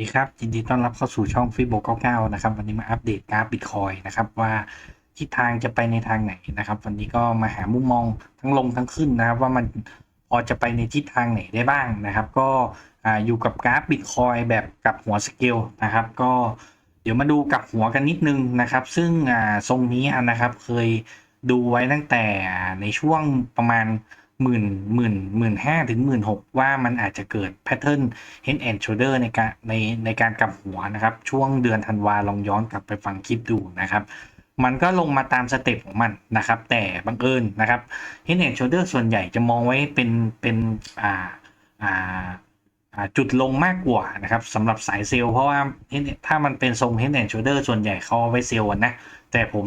ดีครับยินดีต้อนรับเข้าสู่ช่องฟิโบ99 นะครับ วันนี้มาอัปเดตกราฟบิตคอยนะครับ ว่าทิศทางจะไปในทางไหนนะครับ วันนี้ก็มาหามุมมองทั้งลงทั้งขึ้นนะครับ ว่ามันพอจะไปในทิศทางไหนได้บ้างนะครับ ก็ออยู่กับกราฟบิตคอยแบบกับหัวสเกลนะครับ ก็เดี๋ยวมาดูกับหัวกันนิดนึงนะครับ ซึ่งทรงนี้นะครับเคยดูไว้ตั้งแต่ในช่วงประมาณ หมื่นหมื่นหมื่นห้าถึงหมื่นหกว่ามันอาจจะเกิดแพทเทิร์น head and shoulder ในการในในการกลับหัวนะครับ ช่วงเดือนธันวาลองย้อนกลับไปฟังคลิปดูนะครับ มันก็ลงมาตามสเต็ปของมันนะครับ แต่บังเอิญนะครับ head and shoulder ส่วนใหญ่จะมองไว้เป็นเป็นอ่าอ่าจุดลงมากกว่านะครับสำหรับสายเซลล์เพราะว่าถ้ามันเป็นทรง head and shoulder ส่วนใหญ่เขาเอาไว้เซลล์นะ แต่ผม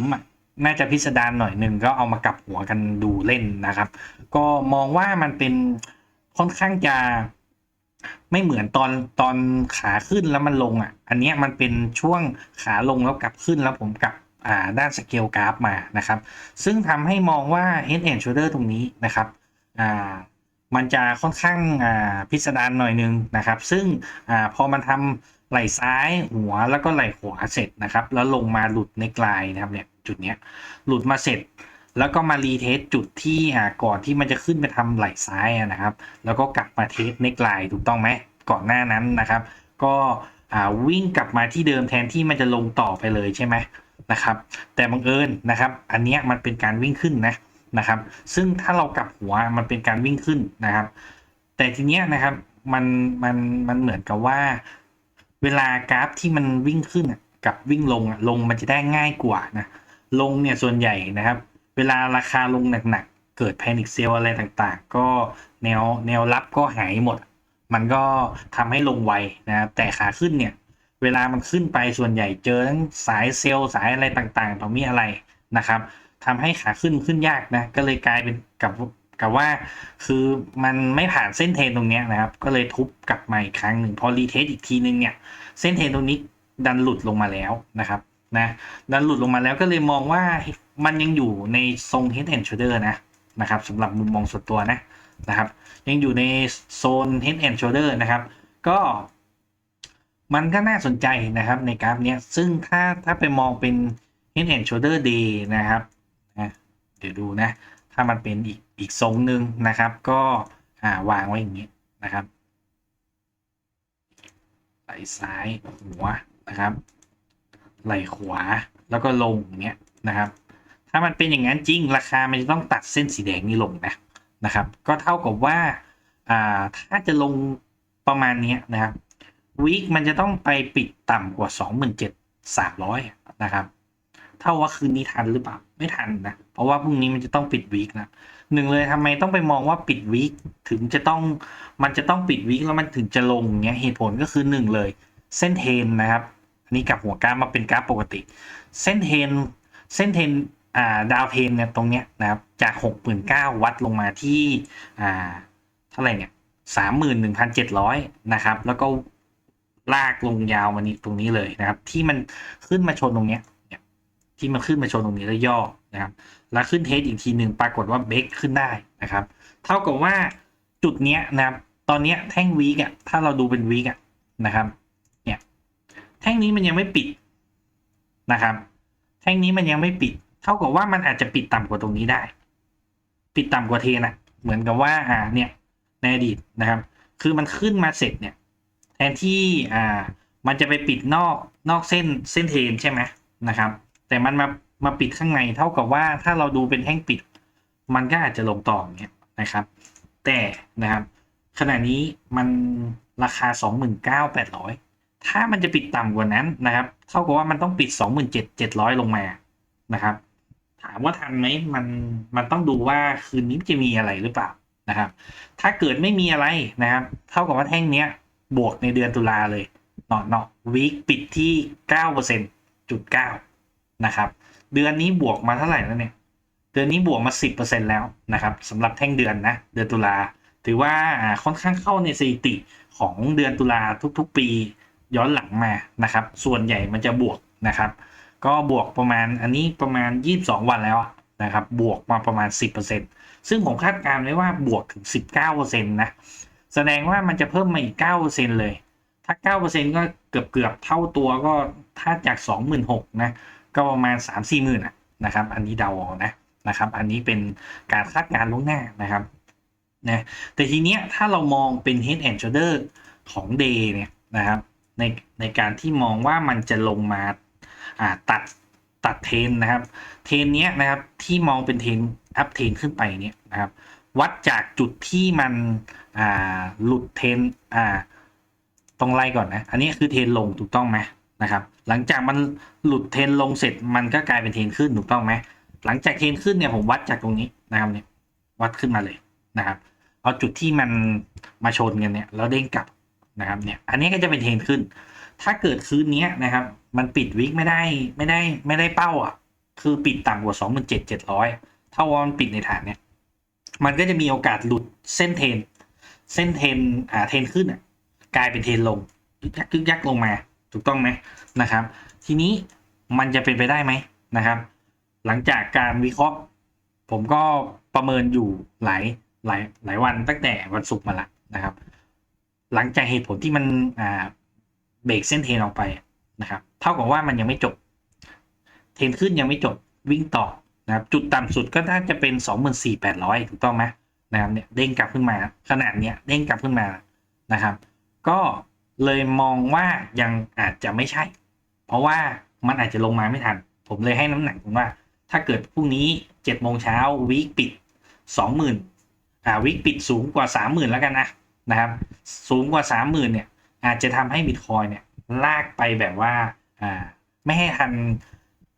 น่าจะพิสดารหน่อยหนึ่งก็เอามากลับหัวกันดูเล่นนะครับ ก็มองว่ามันเป็นค่อนข้างจะไม่เหมือนตอนตอนขาขึ้นแล้วมันลงอะ อันเนี้ยมันเป็นช่วงขาลงแล้วกลับขึ้นแล้วผมกลับอ่าด้านสเกลกราฟมานะครับ ซึ่งทำให้มองว่า head and shoulder ตรงนี้นะครับอ่ามันจะค่อนข้างอ่าพิสดารหน่อยนึงนะครับ ซึ่งอ่าพอมันทำไหล่ซ้ายหัวแล้วก็ไหล่ขวาเสร็จนะครับ แล้วลงมาหลุดในกลายนะครับเนี่ย จุดเนี้ยหลุดมาเสร็จ แล้วก็มารีเทสจุดที่อ่าก่อนที่มันจะขึ้นไปทำไหล่ซ้ายนะครับ แล้วก็กลับมาเทสในกลายถูกต้องไหมก่อนหน้านั้นนะครับ ก็อ่าวิ่งกลับมาที่เดิมแทนที่มันจะลงต่อไปเลยใช่ไหมนะครับ แต่บังเอิญนะครับ อันเนี้ยมันเป็นการวิ่งขึ้นนะนะครับ ซึ่งถ้าเรากลับหัวมันเป็นการวิ่งขึ้นนะครับ แต่ทีเนี้ยนะครับมันมันมันเหมือนกับว่า เวลากราฟที่มันวิ่งขึ้นกับวิ่งลงอะลงมันจะได้ง่ายกว่านะ ลงเนี่ยส่วนใหญ่นะครับ เวลาราคาลงหนักๆ เกิดแพนิคเซลอะไรต่างๆ ก็แนวแนวรับก็หายหมด มันก็ทำให้ลงไวนะครับแต่ขาขึ้นเนี่ย เวลามันขึ้นไปส่วนใหญ่เจอทั้งสายเซลล์สายอะไรต่างๆต่อมีอะไรนะครับทำให้ขาขึ้นขึ้นยากนะก็เลยกลายเป็นกับกับว่าคือมันไม่ผ่านเส้นเทรนตรงเนี้ยนะครับ ก็เลยทุบกลับมาอีกครั้งหนึ่งพอรีเทสอีกทีนึงเนี่ย เส้นเทรนตรงนี้ดันหลุดลงมาแล้วนะครับ นะดันหลุดลงมาแล้วก็เลยมองว่ามันยังอยู่ในทรง head and shoulder นะนะครับสำหรับมุมมองส่วนตัวนะนะครับ ยังอยู่ในโซน head and shoulder นะครับ ก็มันก็น่าสนใจนะครับในกราฟเนี้ย ซึ่งถ้าถ้าไปมองเป็น head and shoulder day นะครับนะเดี๋ยวดูนะ ถ้ามันเป็นอีกอีกทรงหนึ่งนะครับ ก็อ่าวางไว้อย่างนี้นะครับไหลซ้ายหัวนะครับ ไหลขวาแล้วก็ลงอย่างเงี้ยนะครับ ถ้ามันเป็นอย่างนั้นจริงราคามันจะต้องตัดเส้นสีแดงนี้ลงนะนะครับ ก็เท่ากับว่าอ่าถ้าจะลงประมาณนี้นะครับวีคมันจะต้องไปปิดต่ำกว่า 27,300 นะครับเท่าว่าคืนนี้ทันหรือเปล่าไม่ทันนะ เพราะว่าพรุ่งนี้มันจะต้องปิดวีคนะหนึ่งเลยทำไมต้องไปมองว่าปิดวีคถึงจะต้องมันจะต้องปิดวีคแล้วมันถึงจะลงเงี้ยเหตุผลก็คือหนึ่งเลย เส้นเทนนะครับ นี้กลับหัวกราฟมาเป็นกราฟปกติ เส้นเทนเส้นเทนอ่าดาวเทนเนี่ยตรงเนี้ยนะครับจากหกหมื่นเก้าวัดลงมาที่อ่าเท่าไหร่เนี่ยสามหมื่นหนึ่งพันเจ็ดร้อยนะครับ แล้วก็ลากลงยาวมานี้ตรงนี้เลยนะครับ ที่มันขึ้นมาชนตรงเนี้ยเนี่ยที่มันขึ้นมาชนตรงนี้แล้วย่อนะครับ แล้วขึ้นเทสอีกทีหนึ่งปรากฏว่าเบรกขึ้นได้นะครับ เท่ากับว่าจุดเนี้ยนะครับ ตอนเนี้ยแท่งวีกอะถ้าเราดูเป็นวีกอะนะครับ แท่งนี้มันยังไม่ปิดนะครับ แท่งนี้มันยังไม่ปิด เท่ากับว่ามันอาจจะปิดต่ำกว่าตรงนี้ได้ ปิดต่ำกว่าเทนะเหมือนกับว่าอ่าเนี่ยในอดีตนะครับ คือมันขึ้นมาเสร็จเนี่ย แทนที่อ่ามันจะไปปิดนอกนอกเส้นเส้นเทนใช่ไหมนะครับ แต่มันมามาปิดข้างในเท่ากับว่าถ้าเราดูเป็นแท่งปิด มันก็อาจจะลงต่ออย่างเงี้ยนะครับ แต่นะครับขณะนี้มันราคา 29,800 ถ้ามันจะปิดต่ำกว่านั้นนะครับเท่ากับว่ามันต้องปิด 27,700 ลงมานะครับ ถามว่าทันไหมมันมันต้องดูว่าคืนนี้จะมีอะไรหรือเปล่านะครับ ถ้าเกิดไม่มีอะไรนะครับ เท่ากับว่าแท่งเนี้ยบวกในเดือนตุลาเลยเนาะเนาะวีคปิดที่9%จุด9นะครับ เดือนนี้บวกมาเท่าไหร่แล้วเนี่ยเดือนนี้บวกมา 10%แล้วนะครับสำหรับแท่งเดือนนะเดือนตุลาถือว่าอ่าค่อนข้างเข้าในสถิติของเดือนตุลาทุกๆปี ย้อนหลังมานะครับ ส่วนใหญ่มันจะบวกนะครับ ก็บวกประมาณอันนี้ประมาณ 22 วันแล้วนะครับ บวกมาประมาณ 10%ซึ่งผมคาดการณ์ไว้ว่าบวกถึง 19%นะแสดงว่ามันจะเพิ่มมาอีก 9%เลย ถ้าเก้าเปอร์เซ็นก็เกือบเกือบเท่าตัวก็ถ้าจากสองหมื่นหกนะก็ประมาณสามสี่หมื่นนะครับ อันนี้เดาเอานะนะครับ อันนี้เป็นการคาดการณ์ล่วงหน้านะครับนะแต่ทีเนี้ยถ้าเรามองเป็น head and shoulder ของ day เนี่ยนะครับ ในในการที่มองว่ามันจะลงมาอ่าตัดตัดเทนนะครับ เทนเนี้ยนะครับที่มองเป็นเทนอัพเทนขึ้นไปเนี่ยนะครับ วัดจากจุดที่มันอ่าหลุดเทนอ่าต้องไล่ก่อนนะ อันนี้คือเทนลงถูกต้องไหมนะครับ หลังจากมันหลุดเทนลงเสร็จมันก็กลายเป็นเทนขึ้นถูกต้องไหมหลังจากเทนขึ้นเนี่ยผมวัดจากตรงนี้นะครับเนี่ยวัดขึ้นมาเลยนะครับเอาจุดที่มันมาชนกันเนี่ยแล้วเด้งกลับ นะครับเนี่ยอันนี้ก็จะเป็นเทรนขึ้น ถ้าเกิดคืนนี้นะครับ มันปิดวิกไม่ได้ไม่ได้ไม่ได้เป้าอะ คือปิดต่ำกว่าสองหมื่นเจ็ดเจ็ดร้อยถ้าว่ามันปิดในฐานเนี่ย มันก็จะมีโอกาสหลุดเส้นเทน เส้นเทนอ่าเทนขึ้นอะ กลายเป็นเทนลงยึกยักยึกยักลงมา ถูกต้องไหมนะครับ ทีนี้มันจะเป็นไปได้ไหมนะครับ หลังจากการวิเคราะห์ ผมก็ประเมินอยู่หลายหลายหลายวันตั้งแต่วันศุกร์มาละนะครับ หลังจากเหตุผลที่มันอ่าเบรกเส้นเทนออกไปนะครับ เท่ากับว่ามันยังไม่จบ เทนขึ้นยังไม่จบวิ่งต่อนะครับจุดต่ำสุดก็น่าจะเป็น 24,800 ถูกต้องไหมนะครับเนี่ยเด้งกลับขึ้นมาขนาดเนี้ยเด้งกลับขึ้นมานะครับ ก็เลยมองว่ายังอาจจะไม่ใช่ เพราะว่ามันอาจจะลงมาไม่ทัน ผมเลยให้น้ำหนักผมว่า ถ้าเกิดพรุ่งนี้7โมงเช้าวีคปิด 20,000อ่าวีคปิดสูงกว่า 30,000 แล้วกันนะ นะครับ สูงกว่า 30,000เนี่ยอาจจะทำให้บิตคอยเนี่ยลากไปแบบว่าอ่าไม่ให้ทัน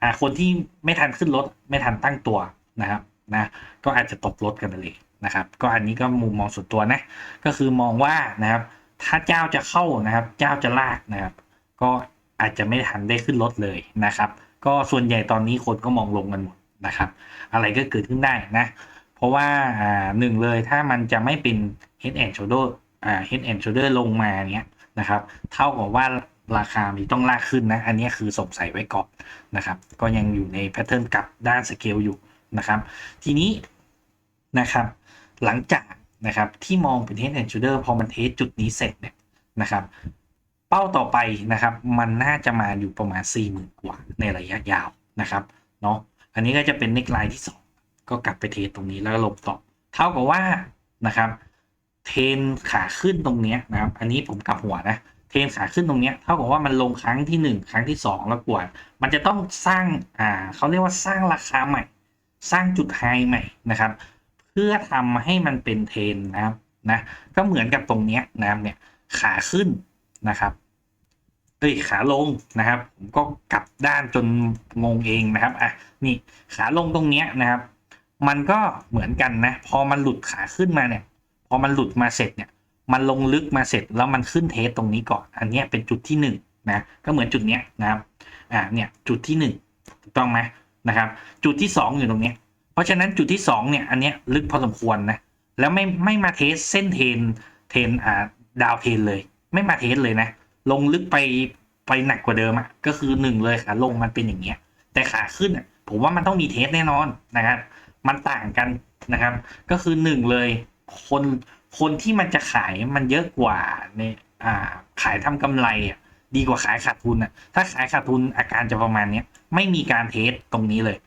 อ่าคนที่ไม่ทันขึ้นรถไม่ทันตั้งตัวนะครับนะก็อาจจะตกรถกันไปเลยนะครับ ก็อันนี้ก็มุมมองส่วนตัวนะก็คือมองว่านะครับ ถ้าเจ้าจะเข้านะครับ เจ้าจะลากนะครับ ก็อาจจะไม่ทันได้ขึ้นรถเลยนะครับ ก็ส่วนใหญ่ตอนนี้คนก็มองลงกันหมดนะครับ อะไรก็เกิดขึ้นได้นะ เพราะว่าอ่าหนึ่งเลยถ้ามันจะไม่เป็น head and shoulder อ่า head and shoulder ลงมาเนี้ยนะครับ เท่ากับว่าราคามีต้องลากขึ้นนะ อันนี้คือสงสัยไว้ก่อนนะครับ ก็ยังอยู่ในแพทเทิร์นกลับด้านสเกลอยู่นะครับ ทีนี้นะครับ หลังจากนะครับที่มองเป็น head and shoulder พอมันเทสจุดนี้เสร็จเนี่ยนะครับ เป้าต่อไปนะครับ มันน่าจะมาอยู่ประมาณ 4 0,000 กว่าในระยะยาวนะครับเนาะอันนี้ก็จะเป็นเน็กไลน์ที่ 2 ก็กลับไปเทสตรงนี้แล้วก็ลงต่อ เท่ากับว่านะครับ เทนขาขึ้นตรงเนี้ยนะครับ อันนี้ผมกลับหัวนะเทนขาขึ้นตรงเนี้ยเท่ากับว่ามันลงครั้งที่หนึ่งครั้งที่สองแล้วกวดมันจะต้องสร้างอ่าเขาเรียกว่าสร้างราคาใหม่ สร้างจุดไฮใหม่นะครับ เพื่อทำให้มันเป็นเทนนะครับนะก็เหมือนกับตรงเนี้ยนะครับเนี่ยขาขึ้นนะครับเอ้ยขาลงนะครับ ผมก็กลับด้านจนงงเองนะครับอะนี่ขาลงตรงเนี้ยนะครับ มันก็เหมือนกันนะ พอมันหลุดขาขึ้นมาเนี่ย อมันหลุดมาเสร็จเนี่ยมันลงลึกมาเสร็จแล้วมันขึ้นเทสตรงนี้ก่อน อันนี้เป็นจุดที่หนึ่งนะก็เหมือนจุดเนี้ยนะครับอ่าเนี่ยจุดที่หนึ่งถูกต้องไหมนะครับ จุดที่สองอยู่ตรงเนี้ยเพราะฉะนั้นจุดที่สองเนี่ยอันเนี้ยลึกพอสมควรนะแล้วไม่ไม่มาเทสเส้นเทนเทนอ่าดาวเทนเลย ไม่มาเทสเลยนะลงลึกไปไปหนักกว่าเดิมอะ่ะก็คือหนึ่งเลยขาลงมันเป็นอย่างเงี้ยแต่ขาขึ้นอะผมว่ามันต้องมีเทสแน่นอนนะครับ มันต่างกันนะครับ ก็คือหนึ่งเลย คนคนที่มันจะขายมันเยอะกว่าในอ่าขายทำกำไรอะดีกว่าขายขาดทุนอะถ้าขายขาดทุนอาการจะประมาณเนี้ยไม่มีการเทสตรงนี้เลย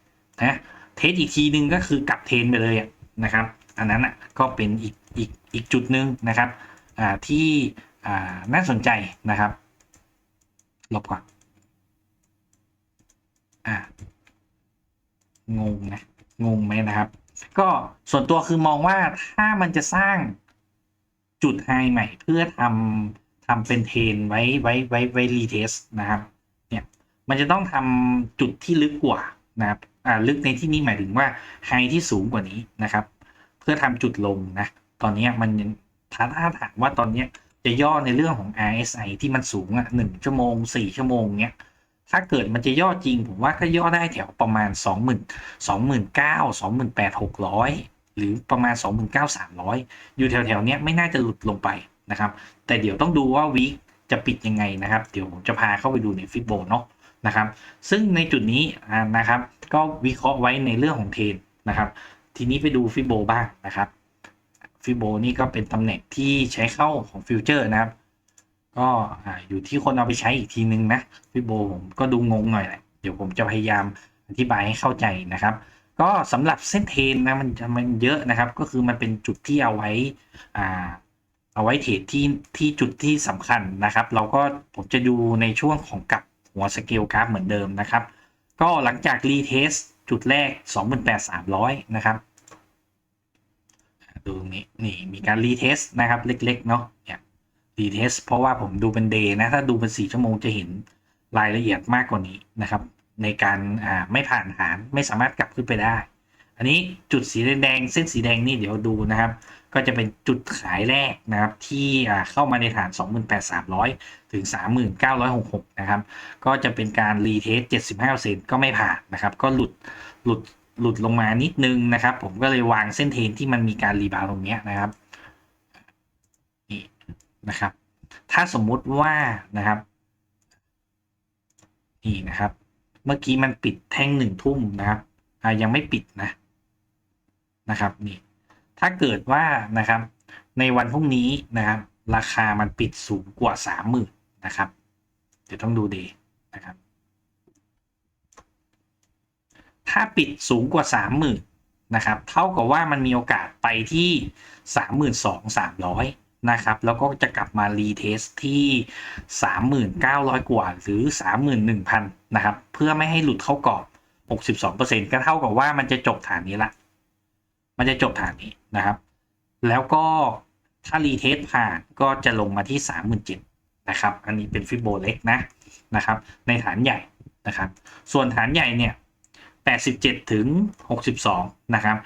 นะเทสอีกทีนึงก็คือกลับเทนไปเลยอะนะครับ อันนั้นอะก็เป็นอีกอีกอีกจุดหนึ่งนะครับอ่าที่อ่าน่าสนใจนะครับลบก่อนอ่างงนะงงไหมนะครับ ก็ส่วนตัวคือมองว่าถ้ามันจะสร้างจุดไฮใหม่เพื่อทำทำเป็นเทรนไว้ไว้ไว้ไว้รีเทสนะครับเนี่ยมันจะต้องทำจุดที่ลึกกว่านะครับอ่าลึกในที่นี้หมายถึงว่าไฮที่สูงกว่านี้นะครับ เพื่อทำจุดลงนะตอนนี้มันถ้าถ้าถามว่าตอนนี้จะย่อในเรื่องของ RSI ที่มันสูงอะหนึ่งชั่วโมงสี่ชั่วโมงเนี้ย ถ้าเกิดมันจะย่อจริง ผมว่าก็ย่อได้แถวประมาณ 2 0 0 0 0 2 9 0 0 0 28 600 หรือประมาณ 29 300 อยู่แถวๆเนี้ยไม่น่าจะหลุดลงไปนะครับ แต่เดี๋ยวต้องดูว่าวีคจะปิดยังไงนะครับ เดี๋ยวผมจะพาเข้าไปดูในฟิโบเนาะนะครับ ซึ่งในจุดนี้นะครับ ก็วิเคราะห์ไว้ในเรื่องของเทรนนะครับ ทีนี้ไปดูฟิโบบ้างนะครับฟิโบนี่ก็เป็นตำแหน่งที่ใช้เข้าของฟิวเจอร์นะครับ ก็อ่าอยู่ที่คนเอาไปใช้อีกทีนึงนะพี่โบผมก็ดูงงหน่อยแหละเดี๋ยวผมจะพยายามอธิบายให้เข้าใจนะครับ ก็สำหรับเส้นเทรนนะมันมันเยอะนะครับ ก็คือมันเป็นจุดที่เอาไว้อ่าเอาไว้เทรดที่ที่จุดที่สำคัญนะครับ เราก็ผมจะดูในช่วงของกับหัวสเกลกราฟเหมือนเดิมนะครับ ก็หลังจากรีเทสจุดแรก 28,300 นะครับดูตรงนี้นี่มีการรีเทสนะครับเล็กๆเนาะเนี่ย รีเทสเพราะว่าผมดูเป็นเดย์นะ ถ้าดูเป็น4ชั่วโมงจะเห็นรายละเอียดมากกว่านี้นะครับ ในการอ่าไม่ผ่านฐานไม่สามารถกลับขึ้นไปได้ อันนี้จุดสีแดงเส้นสีแดงนี่เดี๋ยวดูนะครับ ก็จะเป็นจุดขายแรกนะครับ ที่อ่าเข้ามาในฐาน 28,300 ถึง 3966นะครับ ก็จะเป็นการรีเทส75%ก็ไม่ผ่านนะครับ ก็หลุดหลุดหลุดลงมานิดนึงนะครับ ผมก็เลยวางเส้นเทนที่มันมีการรีบาวตรงเนี้ยนะครับ นะครับ ถ้าสมมุติว่านะครับนี่นะครับ เมื่อกี้มันปิดแท่งหนึ่งทุ่มนะครับยังไม่ปิดนะนะครับนี่ ถ้าเกิดว่านะครับ ในวันพรุ่งนี้นะครับ ราคามันปิดสูงกว่าสามหมื่นนะครับ เดี๋ยวต้องดูดย์นะครับ ถ้าปิดสูงกว่าสามหมื่นนะครับ เท่ากับว่ามันมีโอกาสไปที่สามหมื่นสองสามร้อย นะครับ แล้วก็จะกลับมารีเทสที่สามหมื่นเก้าร้อยกว่าหรือสามหมื่นหนึ่งพันนะครับ เพื่อไม่ให้หลุดเข้ากรอบหกสิบสองเปอร์เซ็นก็เท่ากับว่ามันจะจบฐานนี้ละ มันจะจบฐานนี้นะครับ แล้วก็ถ้ารีเทสผ่านก็จะลงมาที่สามหมื่นเจ็ดนะครับ อันนี้เป็นฟิโบเล็กนะนะครับ ในฐานใหญ่นะครับ ส่วนฐานใหญ่เนี่ย 87 ถึง 62 นะครับ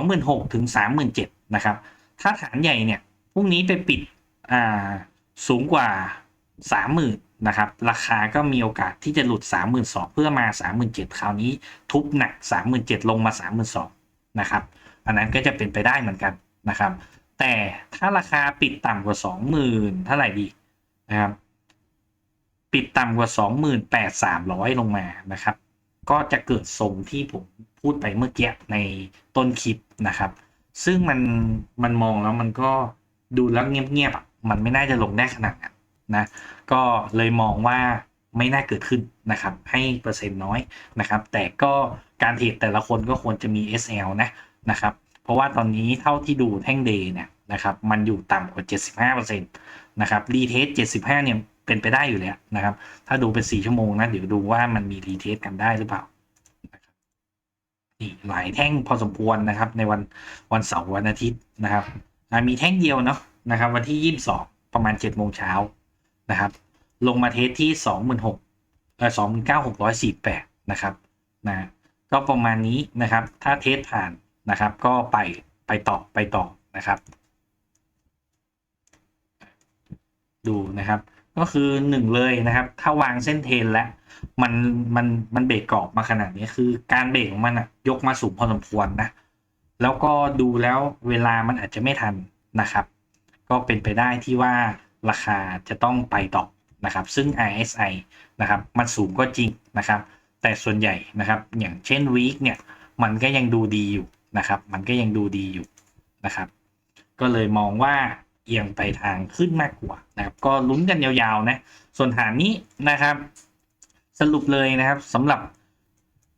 26,000 ถึง 37,000 นะครับ ถ้าฐานใหญ่เนี่ย พรุ่งนี้ไปปิดอ่าสูงกว่า 30,000นะครับ ราคาก็มีโอกาสที่จะหลุด 32,000เพื่อมา 37,000คราวนี้ทุบหนัก 37,000ลงมา 32,000นะครับ อันนั้นก็จะเป็นไปได้เหมือนกันนะครับ แต่ถ้าราคาปิดต่ำกว่า 20,000เท่าไหร่ดีนะครับ ปิดต่ำกว่า 28,300 ลงมานะครับ ก็จะเกิดทรงที่ผมพูดไปเมื่อกี้ในต้นคลิปนะครับ ซึ่งมันมันมองแล้วมันก็ ดูแล้วเงียบๆอะมันไม่น่าจะลงได้ขนาดนั้นนะก็เลยมองว่าไม่น่าเกิดขึ้นนะครับ ให้เปอร์เซ็นต์น้อยนะครับ แต่ก็การเทรดแต่ละคนก็ควรจะมี SL นะนะครับ เพราะว่าตอนนี้เท่าที่ดูแท่งเดย์เนี่ยนะครับ มันอยู่ต่ำกว่า 75%นะครับรีเทส75 เนี่ยเป็นไปได้อยู่แล้วนะครับ ถ้าดูเป็น 4 ชั่วโมงนะ เดี๋ยวดูว่ามันมีรีเทสกันได้หรือเปล่านะครับนี่หลายแท่งพอสมควรนะครับ ในวันวันเสาร์วันอาทิตย์นะครับ มีแท่งเดียวเนาะนะครับ วันที่22ประมาณ7โมงเช้านะครับ ลงมาเทสที่26,000เอ่อ29,648นะครับนะก็ประมาณนี้นะครับ ถ้าเทสผ่านนะครับ ก็ไปไปต่อไปต่อนะครับ ดูนะครับก็คือหนึ่งเลยนะครับ ถ้าวางเส้นเทรนแล้วมันมันมันเบรกกรอบมาขนาดนี้คือการเบรกของมันอะยกมาสูงพอสมควรนะ แล้วก็ดูแล้วเวลามันอาจจะไม่ทันนะครับ ก็เป็นไปได้ที่ว่าราคาจะต้องไปต่อนะครับ ซึ่ง RSI นะครับมันสูงก็จริงนะครับ แต่ส่วนใหญ่นะครับอย่างเช่นวีคเนี่ยมันก็ยังดูดีอยู่นะครับ มันก็ยังดูดีอยู่นะครับ ก็เลยมองว่าเอียงไปทางขึ้นมากกว่านะครับ ก็ลุ้นกันยาวๆนะ ส่วนฐานนี้นะครับ สรุปเลยนะครับสำหรับ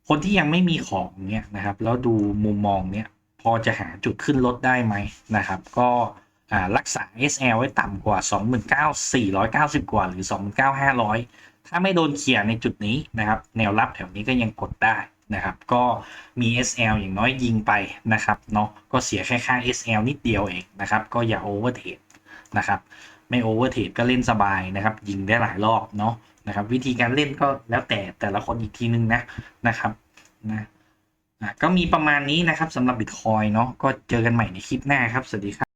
คนที่ยังไม่มีของเนี่ยนะครับ แล้วดูมุมมองเนี่ย พอจะหาจุดขึ้นลดได้ไหมนะครับ ก็รักษา SL ไว้ต่ำกว่า 29,490 กว่าหรือ 29,500 ถ้าไม่โดนเขี่ยในจุดนี้นะครับ แนวรับแถวนี้ก็ยังกดได้นะครับ ก็มี SL อย่างน้อยยิงไปนะครับเนาะก็เสียแค่ค่า SL นิดเดียวเองนะครับ ก็อย่าโอเวอร์เทรดนะครับ ไม่โอเวอร์เทรดก็เล่นสบายนะครับ ยิงได้หลายรอบเนาะนะครับ วิธีการเล่นก็แล้วแต่แต่ละคนอีกทีนึงนะนะครับนะ ก็มีประมาณนี้นะครับสำหรับบิตคอยเนาะก็เจอกันใหม่ในคลิปหน้าครับ สวัสดีครับ